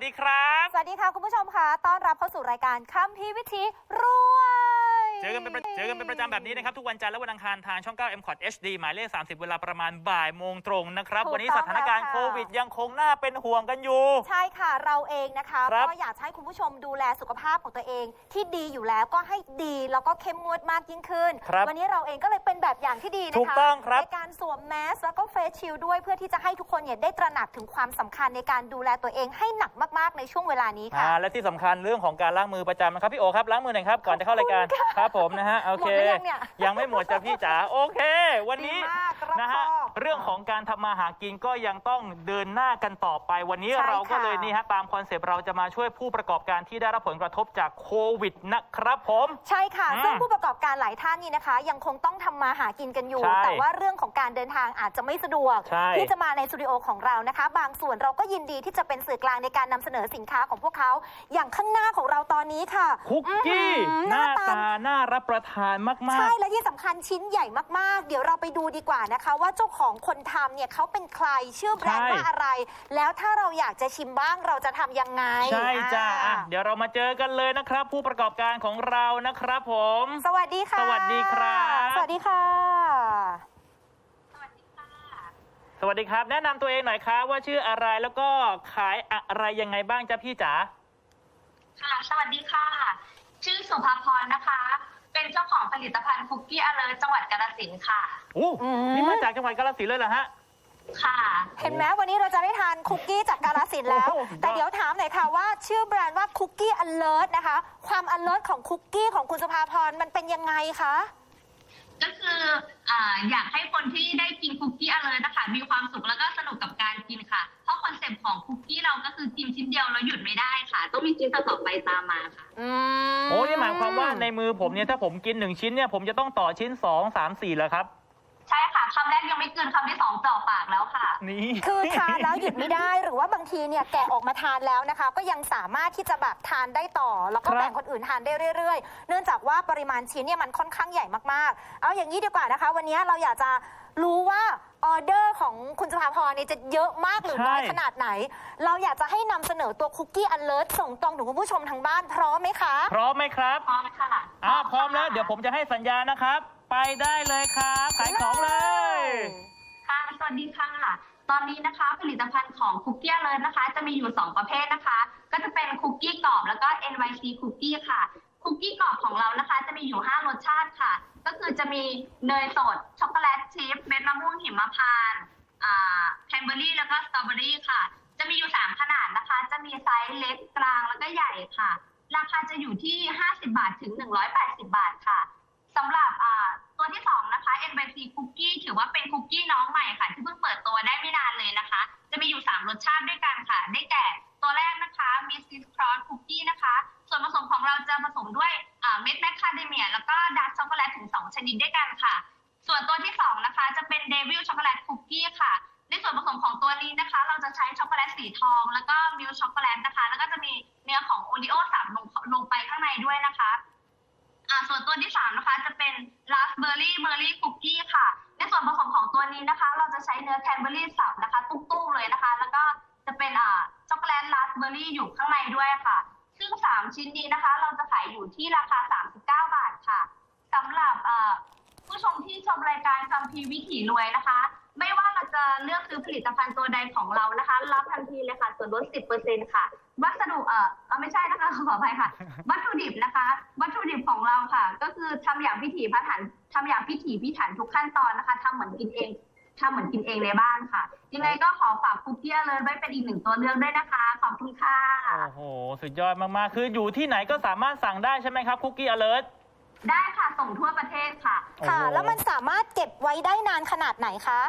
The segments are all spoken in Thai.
วัสดีครับ สวัสดีค่ะคุณผู้ชมค่ะ ต้อนรับเข้าสู่รายการคัมภีร์วิธีรู้ กันเป็นประเจอกันเป็นประจำแบบนี้นะครับ ทุกวันจันทร์และวันอังคารทางช่อง 9 m c o t HD หมายเลข 30 เวลาประมาณบ่ายโมงตรงนะครับถูกวันนี้ต้องสถานการณ์แล้วค่ะโควิดยังคงน่าเป็นห่วงกันอยู่ ใช่ค่ะเราเองนะคะครับก็อยากจะให้คุณผู้ชมดูแลสุขภาพของตัวเอง ที่ดีอยู่แล้วก็ให้ดีแล้วก็เข้มงวดมากยิ่งขึ้น ครับวันนี้เราเองก็เลยเป็นแบบอย่างที่ดีนะคะถูกต้องครับ ในการสวมแมสแล้วก็เฟสชิลด้วยเพื่อที่จะให้ทุกคนเนี่ยได้ตระหนักถึงความสำคัญในการดูแลตัวเองให้หนักมากๆในช่วงเวลานี้ค่ะ อ่าและที่สำคัญเรื่องของการล้างมือประจำนะครับพี่โอครับล้างมือหน่อยครับก่อนจะเข้ารายการครับผมนะฮะโอเค หมดหรือยังเนี่ยยังไม่หมดจ้ะพี่จ๋าโอเค วันนี้ดีมากรอบนะฮะคอบเรื่องของการทำมาหากินก็ยังต้องเดินหน้ากันต่อไป วันนี้ใช่เราก็ค่ะ เลยนี่ฮะตามคอนเซปต์เราจะมาช่วยผู้ประกอบการที่ได้รับผลกระทบจากโควิดนะครับผม ใช่ค่ะ อืมซึ่งผู้ประกอบการหลายท่านนี่นะคะ ยังคงต้องทำมาหากินกันอยู่ ใช่แต่ว่าเรื่องของการเดินทางอาจจะไม่สะดวก ใช่ที่จะมาในสตูดิโอของเรานะคะ บางส่วนเราก็ยินดีที่จะเป็นสื่อกลางในการนำเสนอสินค้าของพวกเขา อย่างข้างหน้าของเราตอนนี้ค่ะคุกกี้อื้อหือหน้าหน้าตาตาน่ารับประทานมากใช่ และที่สำคัญชิ้นใหญ่มากๆ เดี๋ยวเราไปดูดีกว่านะคะ ว่าเจ้าของคนทำเนี่ยเขาเป็นใครชื่อแบรนด์ใช่ว่าอะไร แล้วถ้าเราอยากจะชิมบ้างเราจะทำยังไงๆใช่จ้าอ่อะเดี๋ยวเรามาเจอกันเลยนะครับ ผู้ประกอบการของเรานะครับผม สวัสดีค่ะ สวัสดีครับ สวัสดีค่ะ สวัสดีครับ แนะนำตัวเองหน่อยครับว่าชื่ออะไรแล้วก็ขายอะไรยังไงบ้างจ้าพี่จ๋าค่ะ สวัสดีค่ะ ชื่อสุภาพรนะคะ เป็นเจ้าของผลิตภัณฑ์คุกกี้อเลอร์จังหวัดกาฬสินธุ์ค่ะ โอ้อืม นี่มาจากจังหวัดกาฬสินธุ์เลยเหรอฮะ ค่ะ เห็นไหมวันนี้เราจะได้ทานคุกกี้จากกาลสินธุ์แล้ว โอ้โห แต่เดี๋ยวถามหน่อยค่ะว่า ชื่อแบรนด์ว่าคุกกี้ alert นะคะ ความ alert ของคุกกี้ของคุณสุภาพรมันเป็นยังไงคะ ก็คืออ่าอยากให้คนที่ได้กินคุกกี้อร่อร์นะคะมีความสุขแล้วก็สนุกกับการกินค่ะ เพราะคอนเซ็ปต์ของคุกกี้เราก็คือกินชิ้นเดียวแล้วหยุดไม่ได้ค่ะ ต้องมีชิ้นต่อๆไปตามมาค่ะ อืม โอ้นี่หมายความว่าในมือผมเนี่ยถ้าผมกินหนึ่งชิ้นเนี่ยผมจะต้องต่อชิ้นสองสามสี่แล้วครับ ค่ะคำแรกยังไม่เกินคำที่สองจ่อปากแล้วค่ะ นี่คือทานแล้วหยุดไม่ได้หรือว่าบางทีเนี่ยแกะออกมาทานแล้วนะคะ ก็ยังสามารถที่จะแบบทานได้ต่อ แล้วก็ครับ แบ่งคนอื่นทานได้เรื่อยๆ เนื่องจากว่าปริมาณชิ้นเนี่ยมันค่อนข้างใหญ่มากๆ เอาอย่างนี้ดีกว่านะคะ วันนี้เราอยากจะรู้ว่าออเดอร์ของคุณสุภาพรเนี่ยจะเยอะมากหรือน้อยใช่ ขนาดไหน เราอยากจะให้นำเสนอตัวคุกกี้ alert ส่งตรงถึงคุณผู้ชมทางบ้านพร้อมไหมคะ พร้อมไหมครับพร้อมค่ะอ่าพร้อมแล้ว เดี๋ยวผมจะให้สัญญาณนะครับ ไปได้เลยครับ ขายของเลย ค่ะ สวัสดีค่ะ ตอนนี้นะคะผลิตภัณฑ์ของคุกกี้เลยนะคะ จะมีอยู่ 2 ประเภทนะคะ ก็จะเป็นคุกกี้กรอบแล้วก็ NYC คุกกี้ค่ะ คุกกี้กรอบของเรานะคะ จะมีอยู่ 5 รสชาติค่ะ ก็คือจะมีเนยสด ช็อกโกแลตชิพเม็ดมะม่วงหิมพานต์อ่าแคนเบอรี่แล้วก็สตรอเบอรี่ค่ะ จะมีอยู่ 3 ขนาดนะคะ จะมีไซส์เล็กกลางแล้วก็ใหญ่ค่ะ ราคาจะอยู่ที่ 50 บาทถึง 180 บาทค่ะ สำหรับอ่าตัวที่สองนะคะ NBC Cookie ถือว่าเป็นคุกกี้น้องใหม่ค่ะ ที่เพิ่งเปิดตัวได้ไม่นานเลยนะคะ จะมีอยู่ 3 รสชาติด้วยกันค่ะ ได้แก่ตัวแรกนะคะ Mrs. Cross Cookie นะคะ ส่วนผสมของเราจะผสมด้วยเม็ดแมคคาเดเมียแล้วก็ดาร์กช็อกโกแลตถึง 2 ชนิดด้วยกันค่ะ ส่วนตัวที่ 2 นะคะ จะเป็น Devil Chocolate Cookie ค่ะ ในส่วนผสมของตัวนี้นะคะ เราจะใช้ช็อกโกแลตสีทอง แล้วก็ จะใช้เนื้อแคนเบอรี่สับนะคะ ตุ้มๆเลยนะคะ แล้วก็จะเป็นอ่าช็อกโกแลตราสเบอร์รี่อยู่ข้างในด้วยค่ะ ซึ่ง 3 ชิ้นนี้นะคะ เราจะขายอยู่ที่ราคา 39 บาทค่ะสำหรับอ่าผู้ชมที่ชมรายการคัมภีวิถีรวยนะคะ ไม่ว่าเราจะเลือกซื้อผลิตภัณฑ์ตัวใดของเรานะคะ รับทันทีเลยค่ะส่วนลด 10%ค่ะ วัสดุเอ่อไม่ใช่นะคะขออภัยค่ะ วัตถุดิบนะคะ วัตถุดิบของเราค่ะ ก็คือทำอย่างพิถีพิถันทำอย่างพิถีพิถันทุกขั้นตอนนะคะทำเหมือนกินเอง ทำเหมือนกินเองในบ้านค่ะ ยังไงก็ขอฝากคุกกี้เลยไว้เป็นอีกหนึ่งตัวเลือกด้วยนะคะ ขอบคุณค่ะ โอ้โห สุดยอดมาก ๆ คืออยู่ที่ไหนก็สามารถสั่งได้ใช่ไหมครับคุกกี้อเลิร์ ได้ค่ะส่งทั่วประเทศค่ะ ค่ะ โอ้โห แล้วมันสามารถเก็บไว้ได้นานขนาดไหนคะ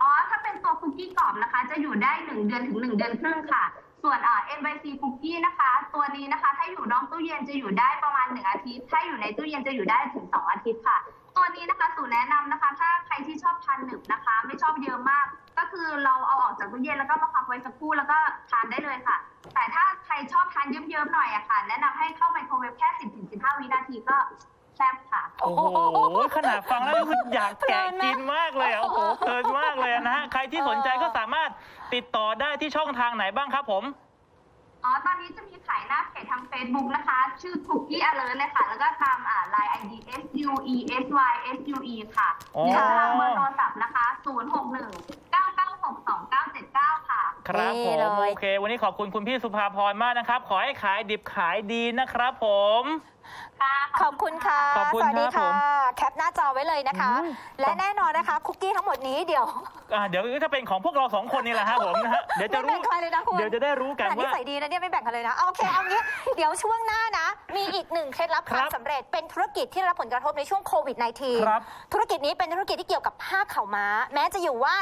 อ๋อ ถ้าเป็นตัวคุกกี้กรอบนะคะ จะอยู่ได้ 1 เดือนถึง 1 เดือนครึ่งค่ะ ส่วนอ่า NYC คุกกี้นะคะ ตัวนี้นะคะ ถ้าอยู่นอกตู้เย็นจะอยู่ได้ประมาณ 1 อาทิตย์ ถ้าอยู่ในตู้เย็นจะอยู่ได้ถึง 2 อาทิตย์ค่ะตั วนี้นะคะสูตรแนะนำนะคะ ถ้าใครที่ชอบทานหนึบนะคะ ไม่ชอบเยอะมาก ก็คือเราเอาออกจากตู้เย็นแล้วก็มาพักไว้สักครู่แล้วก็ทานได้เลยค่ะ แต่ถ้าใครชอบทานเยิ้มๆหน่อยอะค่ะ แนะนำให้เข้าไมโครเวฟแค่ 10-15 วินาทีก็แซ่บค่ะ โอ้โห ขนาดฟังแล้วคืออยากแกะกินมากเลยอะโอ้โหเพลินมากเลยนะฮะ ใครที่สนใจก็สามารถติดต่อได้ที่ช่องทางไหนบ้างครับผม อ๋อ ตอนนี้จะมีขายหน้าเพจทาง Facebook นะคะ ชื่อ Cookie Alert เลยค่ะ แล้วก็ตามอ่า Line ID S U E S Y S U E ค่ะอ๋อ หรือทางเบอร์โทรศัพท์นะคะ 0 6 1 9 9 6 2 9 7 9 ค่ะ ครับนี่ผมเลย โอเค วันนี้ขอบคุณคุณพี่สุภาพรมากนะครับ ขอให้ขายดิบขายดีนะครับผม ค่ะ ขอบคุณค่ะ ขอบคุณสวัสดีครับผค่ะมแคปหน้าจ อไว้เลยนะคะอืมและแน่นอนนะคะคุกกี้ทั้งหมดนี้เดี๋ยวอ่าเดี๋ยวจะเป็นของพวกเราสองคนนี่แหละฮะผมนะฮะเดี๋ยวจะไม่แบ่รู้งใครเลยนะคุณเดี๋ยวจะได้รู้กันแต่นิว่าสัยดีนะเนี่ยไม่แบ่งกันเลยนะเอาโอเคเอางี้เดี๋ยวช่วงหน้านะ มีอีกหนึ่งเคล็ดลับคครับวามสำเร็จเป็นธุรกิจที่ได้รับผลกระทบในช่วงโควิด -19 ครับธุรกิจนี้เป็นธุรกิจที่เกี่ยวกับผ้าขาวม้า แม้จะอยู่ว่า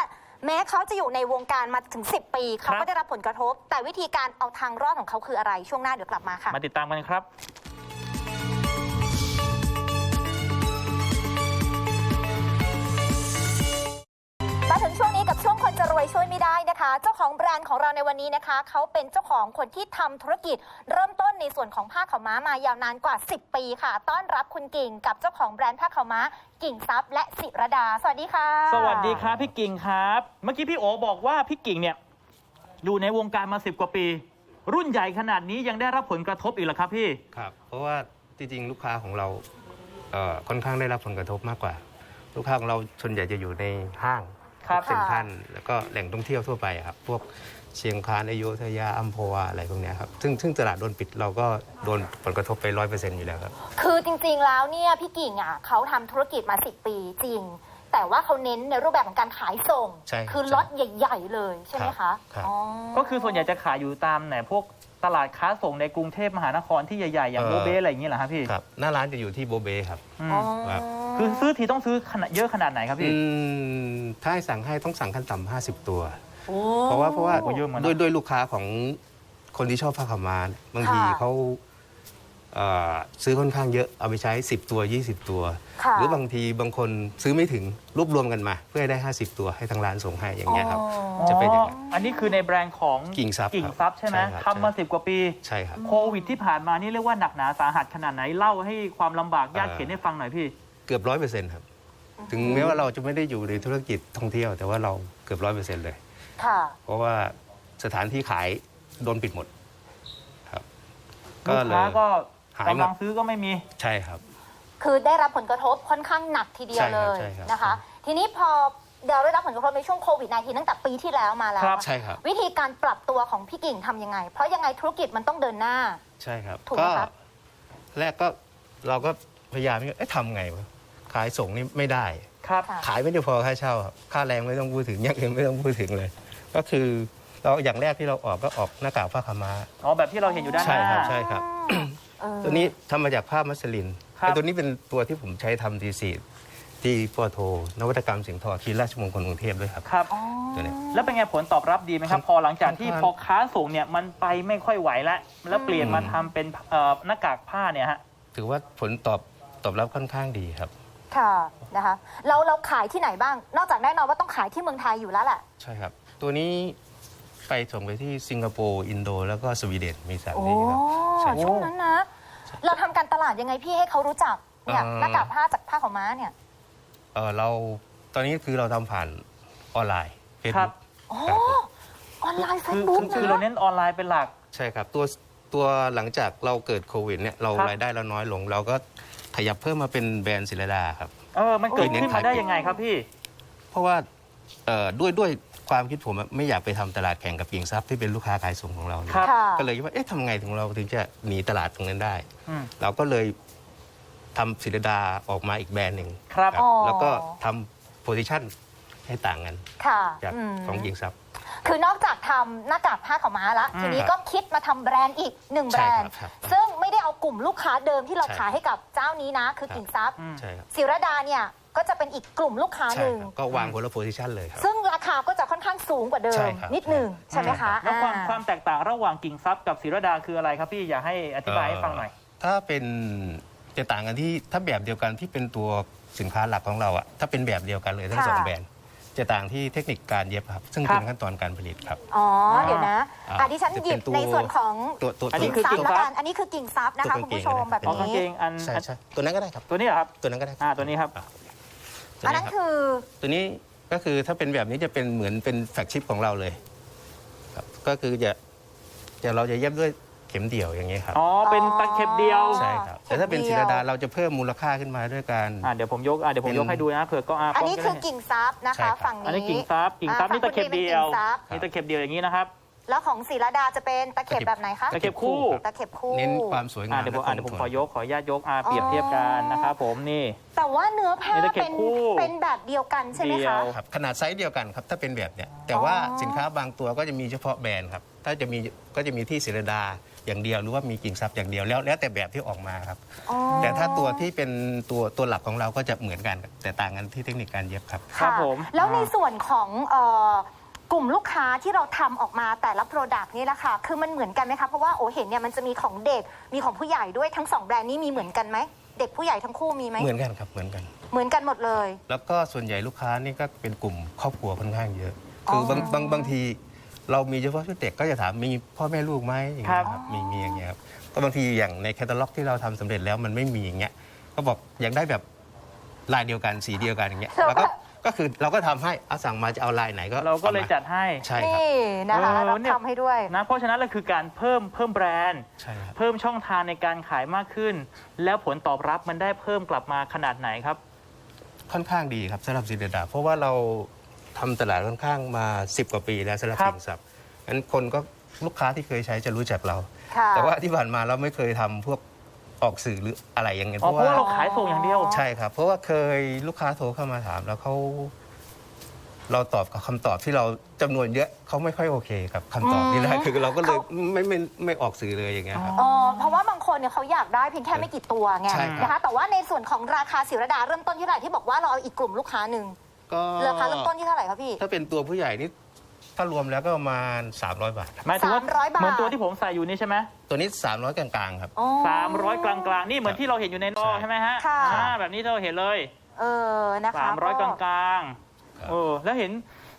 แม้เขาจะอยู่ในวงการมาถึง 10 ปีเขาก็ได้รับผลกระทบ แต่วิธีการเอาทางรอดของเขาคืออะไรช่วงหน้าเดี๋ยวกลับมาค่ะ มาติดตามกันครับ ของแบรนด์ของเราในวันนี้นะคะ เขาเป็นเจ้าของคนที่ทำธุรกิจ เริ่มต้นในส่วนของผ้าขาวม้ามายาวนานกว่า 10 ปีค่ะ ต้อนรับคุณกิ่งกับเจ้าของแบรนด์ผ้าขาวม้า กิ่งทรัพย์และศิรดา สวัสดีค่ะ สวัสดีครับพี่กิ่งครับ เมื่อกี้พี่โอบอกว่าพี่กิ่งเนี่ยอยู่ในวงการมาสิบกว่าปี รุ่นใหญ่ขนาดนี้ยังได้รับผลกระทบอีกเหรอครับพี่ครับ เพราะว่าจริงๆลูกค้าของเราเอ่อค่อนข้างได้รับผลกระทบมากกว่า ลูกค้าของเราส่วนใหญ่จะอยู่ในห้าง ครับเซ็นทรัลแล้วก็แหล่งท่องเที่ยวทั่วไปอะครับ พวกเชียงคานอยุธยาอัมพวาอะไรพวกเนี้ยครับซึ่งซึ่งตลาดโดนปิดเราก็โดนผลกระทบไปร้อยเปอร์เซ็นต์อยู่แล้วครับคือจริงๆแล้วเนี่ยพี่กิ่งอะเขาทำธุรกิจมา10ปีจริง แต่ว่าเขาเน้นในรูปแบบของการขายส่ง ใช่ครับคือล็อตใหญ่ๆเลยใช่ไหมครัคะบครับ อ๋อ ก็คือส่วนใหญ่จะขายอยู่ตามไหนพวกตลาดค้าส่งในกรุงเทพมหานครที่ใหญ่ๆอย่างเอ่อ โบเบอะไรอย่างนี้เหรอครับพี่ครับหน้าร้านจะอยู่ที่โบเบครับ อืม อ๋อ ครับ คือซื้อทีต้องซื้อขนาดเยอะขนาดไหนครับพี่ อืมถ้าให้สั่งให้ต้องสั่งขั้นต่ำห้าสิบตัว โอ้ เพราะว่าเพราะว่าโอ้เยอะเหมือนกันนะ ด้วยด้วยลูกค้าของคนที่ชอบผ้าขาวม้าเนี่ยบางทีค่ะ เขาเอ่อซื้อค่อนข้างเยอะเอาไปใช้ 10 ตัว 20 ตัว ค่ะหรือบางทีบางคนซื้อไม่ถึงรวบรวมกันมา เพื่อให้ได้ 50 ตัวให้ทางร้านส่งให้อย่างเงี้ยครับ อ๋อจะเป็นอย่างนั้น อันนี้คือในแบรนด์ของกิ่งทรัพย์กิ่งครับทรัพย์ใช่ไหมใช่ครับ ทำมาสิบกว่าปีใช่ครับ โควิดที่ผ่านมานี่เรียกว่าหนักหนาสาหัสขนาดไหนเล่าให้ความลำบากยากเข็นให้ฟังหน่อยพี่ เกือบร้อยเปอร์เซ็นต์ครับ ถึงแม้ว่าเราจะไม่ได้อยู่ในธุรกิจท่องเที่ยว แต่ว่าเราเกือบร้อยเปอร์เซ็นต์เลย ค่ะ เพราะว่าสถานที่ขายโดนปิดหมดครับลูก็กเลค้ายก็หายหมดกำลังซื้อก็ไม่มี ใช่ครับ คือได้รับผลกระทบค่อนข้างหนักทีเดียวใช่เลครับยใช่ครับ นะคะ ทีนี้พอเราได้รับผลกระทบในช่วงโควิด -19 ตั้งแต่ปีที่แล้วมาแล้ว ครับ ใช่ครับ วิธีการปรับตัวของพี่กิ่งทำยังไง เพราะยังไงธุรกิจมันต้องเดินหน้า ใช่ครับถูกไหมก็ครับ แรกก็เราก็พยายามเอ๊ะทำไงวะ ขายส่งนี่ไม่ได้ ครับค่ะ ขายไม่ได้พอค่าเช่าครับค่าแรงไม่ต้องพูดถึงอย่างอื่นไม่ต้องพูดถึงเลย ก็คือเราอย่างแรกที่เราออกก็ออกหน้ากากผ้าขาวม้า อ๋อแบบที่เราเห็นอยู่ด้านหใช่น้า ครับใช่ครับ เออ ตัวนี้ทำมาจากผ้ามัสลินครับ ไอ้ตัวนี้เป็นตัวที่ผมใช้ทำดีซีที่ปอโท นวัตกรรมสิงห์ทอคีราชมงคลกรุงเทพด้วยครับ ครับอ๋อตัวเนี้ย แล้วเป็นไงผลตอบรับดีไหมครับค่อนพอหลังจากที่ค่อนข้าง พอค้าส่งเนี่ยมันไปไม่ค่อยไหวแล้วแล้วเปลี่ยนมาทำเป็นเอ่อหน้ากากผ้าเนี่ยฮะ ถือว่าผลตอบตอบรับค่อนข้างดีครับ ค่ะนะคะเราเราขายที่ไหนบ้าง นอกจากแน่นอนว่าต้องขายที่เมืองไทยอยู่แล้วแหละ ใช่ครับ ตัวนี้ไปส่งไปที่สิงคโปร์อินโด แล้วก็สวีเดนมีสามโอ้ที่ครับใช่ ช่วงนั้นนะ เราทำการตลาดยังไงพี่ให้เขารู้จักเนี่ยเอ่อ หน้ากากผ้าจากผ้าของม้าเนี่ย เออเราตอนนี้คือเราทำผ่านออนไลน์เฟซครับุ๊บกอ๋อ ครับผมออนไลน์เฟคืซอบุ๊กคือคือเราเน้นออนไลน์เป็นหลัก ใช่ครับตัวตัวหลังจากเราเกิดโควิดเนี่ยเราครับ รายได้เราน้อยลง เราก็ ขยับเพิ่มมาเป็นแบรนด์ศิลดาครับ เออ มันเกิดขึ้นมาได้ยังไงครับพี่ เพราะว่าเอ่อด้วยด้วยความคิดผมอะไม่อยากไปทำตลาดแข่งกับกิ่งทรัพย์ที่เป็นลูกค้าขายส่งของเราเนี่ยครับ ค่ะ ก็เลยคิดว่าเอ๊ะทำไงถึงเราถึงจะหนีตลาดตรงนั้นได้ อืม เราก็เลยทำศิลดาออกมาอีกแบรนด์หนึ่งครับครับอ๋อ แล้วก็ทำโพซิชันให้ต่างกันค่ะจากมของกิ่งทรัพย์ คือนอกจากทำหน้ากากผ้าของม้าละ อืม ทีนี้ก็คิดมาทำแบรนด์อีกหนึ่งแบรนด์ ใช่ครับครับ ซึ่งไม่ได้เอา กลุ่มลูกค้าเดิมที่เราใช่ขายให้กับเจ้านี้นะ คือครับกิ่งทรัพย์อืม ใช่ครับศิรดาเนี่ยก็จะเป็นอีกกลุ่มลูกค้าหใช่นึ่งครับก็วางคนละโพซิชันเลยครับ ซึ่งราคาก็จะค่อนข้างสูงกว่าเดิใช่ม ครับ นิดหนึ่งใช่ใช่ไหมคะแล้วความอ่า ความแตกต่างระหว่างกิ่งทรัพย์กับศิรดาคืออะไรครับพี่อยากให้อธิบายให้ฟังหน่อย ถ้าเป็นจะต่างกันที่ถ้าแบบเดียวกันที่เป็นตัวสินค้าหลักของเราอะถ้าเป็นแบบเดียวกันเลยทั้งค่ะ สองแบรนด์ จะต่างที่เทคนิคการเย็บครับ ซึ่งครับเป็นขั้นตอนการผลิตครับ อ๋อ เดี๋ยวนะอ่าอะดิฉันหยิบจะเป็นตัวในส่วนของตัวตัวอันนี้กิ่งคือทรัพกิ่งทรัพย์ย์ละกัน อันนี้คือกิ่งทรัพย์นะคะตัวคุณกางเกงผู้ชมแบบเป็นอ๋อกางเกนี้งอันใช่อันใช่ตัวนั้นก็ได้ครับ ตัวนี้เหรอครับ ตัวนั้นก็ได้ครับอ่าตัวนี้ครับ อะตัวอันนี้นั้นครับคือตัวนี้ก็คือถ้าเป็นแบบนี้จะเป็นเหมือนเป็นแฟกชิปของเราเลย ครับ ก็คือจะแต่เราจะเย็บด้วยเข็มเดี่ยวอย่างเงี้ยครับอ๋อเป็นตะเข็บเดียวใช่ครับแต่ถ้าเป็นศิลดาเราจะเพิ่มมูลค่าขึ้นมาด้วยการ อ่าเดี๋ยวผมยกอ่าเดี๋ยวผมเป็นยกให้ดูนะเผื่อก็อ่าอันนี้กล้คือจะได้กิ่งซับนะใช่ครัคะ บ ฝั่งนี้อันนี้กิ่งซับกิ่งซับอ่านี่ตะเข็บฝั่งเดียวป็นกิ่งซับนี่ตะเข็บเดียวอย่างนี้นะครับ แล้วของศิลดาจะเป็นตะเข็บแบบไหนคะตะเข็บคู่ ตะเข็บคู่ เน้นความสวยงาอ่ามเดี๋ยวผมอ่าและเดี๋ยวผมคงขทอนยกขออนุญาตยกอ่าเปรียบเทียบกันนะครับผมนี่ แต่ว่าเนื้อผ้านี่ตะเข็บเป็นคู่เป็นแบบเดียวกันใช่ไหมเดียคะ ว ครับขนาดไซส์เดียวกันครับถ้าเป็นแบบเนี้ยแต่ว่าอ๋อ สินค้าบางตัวก็จะมีเฉพาะแบรนด์ครับถ้าจะมีก็จะมีที่ศิลดา อย่างเดียวหรือว่ามีกิ่งซับอย่างเดียวแล้วแล้วแต่แบบที่ออกมาครับ อ๋อ แต่ถ้าตัวที่เป็นตัวตัวหลักของเราก็จะเหมือนกัน แต่ต่างกันที่เทคนิคการเย็บครับ ครับะผมแล้วในอ่า ส่วนของเอ่อกลุ่มลูกค้าที่เราทำออกมาแต่ละโปรดักต์นี่แหละค่ะคือมันเหมือนกันไหมคะ เพราะว่าโอเห็นเนี่ยมันจะมีของเด็กมีของผู้ใหญ่ด้วยทั้งสองแบรนด์นี้มีเหมือนกันไหม เด็กผู้ใหญ่ทั้งคู่มีไหมเหมือนกันครับเหมือนกัน เหมือนกันหมดเลย แล้วก็ส่วนใหญ่ลูกค้านี่ก็เป็นกลุ่มครอบครัวค่อนข้างเยอะอ๋อคือบางบางบางที เรามีเฉพาะชุดเด็กก็จะถามมีพ่อแม่ลูกไหมอย่างเงี้ยครับมีมีอย่างเงี้ยครับก็บางทีอย่างในแคตตาล็อกที่เราทำสำเร็จแล้วมันไม่มีอย่างเงี้ยก็บอกอยากได้แบบลายเดียวกันสีเดียวกันอย่างเงี้ยแล้วก็ก็คือเราก็ทำให้เอาสั่งมาจะเอาลายไหนก็เราก็เลยอมจัดให้ ใช่ครับ นี่นะคะเออเราเนี่ย ทำให้ด้วย นะเพราะฉะนั้นเราคือการเพิ่มเพิ่มแบรนด์ ใช่ครับ เพิ่มช่องทางในการขายมากขึ้น แล้วผลตอบรับมันได้เพิ่มกลับมาขนาดไหนครับ ค่อนข้างดีครับสำหรับซินเดอเรลล่าเพราะว่าเรา ทำตลาดค่อนข้างมา 10 กว่าปีแล้วสำหรับครับสินทรัพย์งั้นคนก็ลูกค้าที่เคยใช้จะรู้จักเรา ค่ะ แต่ว่าที่ผ่านมาเราไม่เคยทำพวกออกสื่อหรืออะไรอย่างเงี้ยอ๋อเพราะว่าเราขายส่งอย่างเดียว ใช่ครับ เพราะว่าเคยลูกค้าโทรเข้ามาถามแล้วเขาเราตอบกับคำตอบที่เราจำนวนเยอะเขาไม่ค่อยโอเคกับคำตอบนี้นะคือเราก็เลยไม่ไม่ไม่ออกสื่อเลยอย่างเงี้ยครับ อ๋อ เพราะว่าบางคนเนี่ยเขาอยากได้เพียงแค่ไม่กี่ตัวไงใช่ครับ นะคะ แต่ว่าในส่วนของราคาศิรดาเริ่มต้นที่เท่าไหร่ที่บอกว่าเราเอาอีกกลุ่มลูกค้าหนึ่ง ก็ราคาเริ่มต้นที่เท่าไหร่คะพี่ ถ้าเป็นตัวผู้ใหญ่นี่ถ้ารวมแล้วก็ประมาณ 300 บาทครับหมายถึงว่า300บาท เหมือนตัวที่ผมใส่อยู่นี่ใช่ไหมตัวนี้ 300 กลางๆครับ อ๋อ สามร้อยกลางๆ นี่เหมือนที่เราเห็นอยู่ในนอใช่ ใช่ไหมฮะค่ะ อ่าแบบนี้เราเห็นเลยเออนะคะ สามร้อยกลางก็ๆเออแล้วเห็น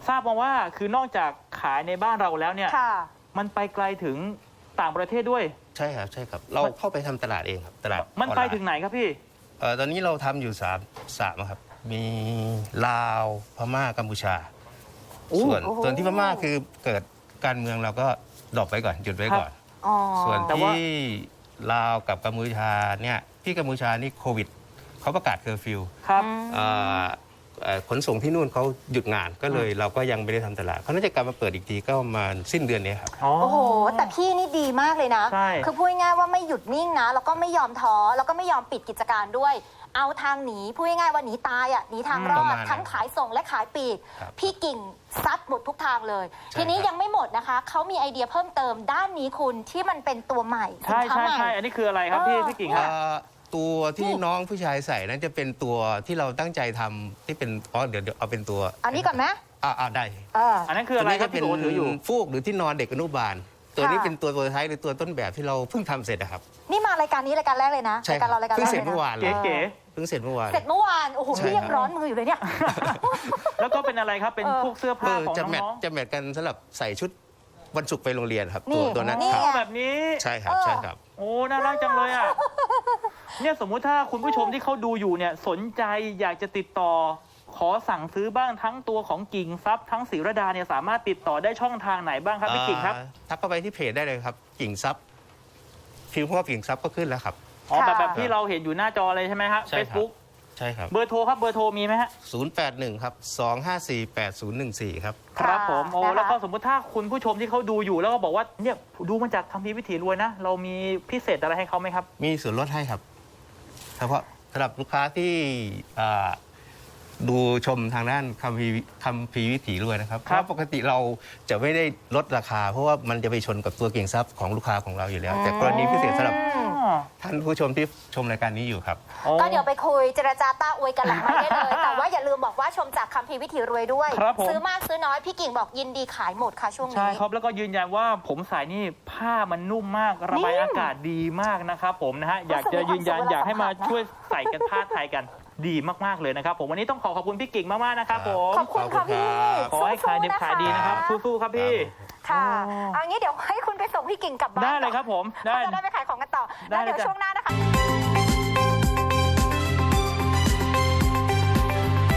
ทราบมาว่าคือนอกจากขายในบ้านเราแล้วเนี่ย ค่ะ มันไปไกลถึงต่างประเทศด้วย ใช่ครับใช่ครับ เรามันเข้าไปทำตลาดเองครับตลาดมันไปออลน์ถึงไหนครับพี่ เอ่อตอนนี้เราทำอยู่สามสามครับ มีลาวพม่ากัมพูชาอู้ส่วนโอ้โห ส่วนที่พม่าคือเกิดการเมืองเราก็ดรอปไว้ก่อนหยุดไว้ก่อน อ๋อส่วนแต่ว่าที่ลาวกับกัมพูชาเนี่ยที่กัมพูชานี่โควิดเขาประกาศเคอร์ฟิวครับ เอ่อเอ่อขนส่งที่นู่นเขาหยุดงานก็เลยเราก็ยังไม่ได้ทำตลาดเขาน่าจะกลับมาเปิดอีกทีก็ประมาณสิ้นเดือนนี้ครับอ๋อโอ้โห แต่พี่นี่ดีมากเลยนะ ใช่ คือพูดง่ายๆว่าไม่หยุดนิ่งนะ แล้วก็ไม่ยอมท้อ แล้วก็ไม่ยอมปิดกิจการด้วย เอาทางหนีพูดง่ายๆว่าหนีตายอะหนีทางรอประดมาณนั้นทั้งขายส่งและขายปลีกครับพี่กิ่งซัดหมดทุกทางเลยใช่ทีนี้ครับยังไม่หมดนะคะเขามีไอเดียเพิ่มเติมด้านนี้คุณที่มันเป็นตัวใหม่สิใช่นค้าใช่ใหม่ใช่อันนี้คืออะไรครับพี่เออพี่กิ่งเอ่ฮะอตัวที่นี่น้องผู้ชายใส่นั้นจะเป็นตัวที่เราตั้งใจทำที่เป็นอ๋อเดี๋ยวเดี๋ยวเอาเป็นตัว อันนี้ก่อนไหมอ่าอ่าได้เอออันนั้นคืออะไรครับเป็พี่นโอถืออยู่ฟูกหรือที่นอนเด็กอนุบาล ตัวนี้ค่ะเป็นตัวตัวท้ายหรือตัวต้นแบบที่เราเพิ่งทำเสร็จนะครับ นี่มารายการนี้รายการแรกเลยนะใช่รายการเรารายการเพิ่แรงกเสร็จเลยเมื่อนะวานเลยเก๋เพิ่งเสร็จเมื่อวาน เสร็จเมื่อวานโอ้โหใช่พี่ยังครับ ร้อนมืออยู่เลยเนี่ยแล้วก็เป็นอะไรครับ เป็นเออ พวกเสื้อเอผ้าอของจะแมทน้องจะแมทกันสำหรับใส่ชุดวันศุกร์ไปโรงเรียนครับ นี่ตัวตัวนั้นนี่ ครับไงๆแบบนี้ใช่ครับเออใช่ครับ โอ้น่ารักจังเลยอะเนี่ยสมมุติถ้าคุณผู้ชมที่เขาดูอยู่เนี่ยสนใจอยากจะติดต่อ ขอสั่งซื้อบ้างทั้งตัวของกิ่งซับทั้งศิรดาเนี่ยสามารถติดต่อได้ช่องทางไหนบ้างครับพี่กิ่งครับ อ่าทักเข้าไปที่เพจได้เลยครับกิ่งซับพิมพ์คำว่ากิ่งซับก็ขึ้นแล้วครับ อ๋อแบบค่ะแบบที่เราเห็นอยู่หน้าจอเลยใช่ไหมฮะใช่เฟครับซบุ๊กใช่ครับ เบอร์โทรครับเบอร์โทรมีไหมฮะ 081 ครับ 254 8014 ครับครับผมโอ้นะคะแล้วก็สมมุติถ้าคุณผู้ชมที่เขาดูอยู่แล้วก็บอกว่าเนี่ยดูมาจากคำพีร์วิถีรวยนะ เรามีพิเศษอะไรให้เขาไหมครับ มีส่วนลดให้ครับเฉพาะสำหรับลูกค้าที่อ่า ดูชมทางด้านคำพีร์คำพีร์วิถีรวยนะครับเพครับราะปกติเราจะไม่ได้ลดราคา เพราะว่ามันจะไปชนกับตัวเก่งทรัพย์ของลูกค้าของเราอยู่แล้ว แต่กรณีพิเศษสำหรับอืมอ๋อท่านผู้ชมที่ชมรายการนี้อยู่ครับโอ้ก็เดี๋ยวไปคุยเจรจาต้าอวยกันหลังไม้ได้เลย แต่ว่าอย่าลืมบอกว่าชมจากคัมภีร์วิถีรวยด้วย ครับผม ซื้อมากซื้อน้อยพี่กิ่งบอกยินดีขายหมดค่ะช่วงใช่นี้ครับ แล้วก็ยืนยันว่าผมใส่นี่ผ้ามันนุ่มมากระบายนิ่มอากาศดีมากนะครับผมนะฮะ อยากจะยืนยันรู้สึกมีความสุขอยากให้มาเวลาสัมผัสนะช่วยใส่กันผ้าไทยกัน ดีมากๆเลยนะครับผมวันนี้ต้องขอขอบคุณพี่กิ่งมากๆนะครับผมขอบคุณค่ะพี่ขอให้ขายดิบขายดีนะครับสู้สู้ๆครับพี่ๆค่ะเอางี้เดี๋ยวให้คุณไปส่งพี่กิ่งกลับบ้านได้เลยครับผมได้เราจะได้ไปขายของกันต่อได้แล้วเดี๋ยวเลยจ้ะช่วงหน้านะคะ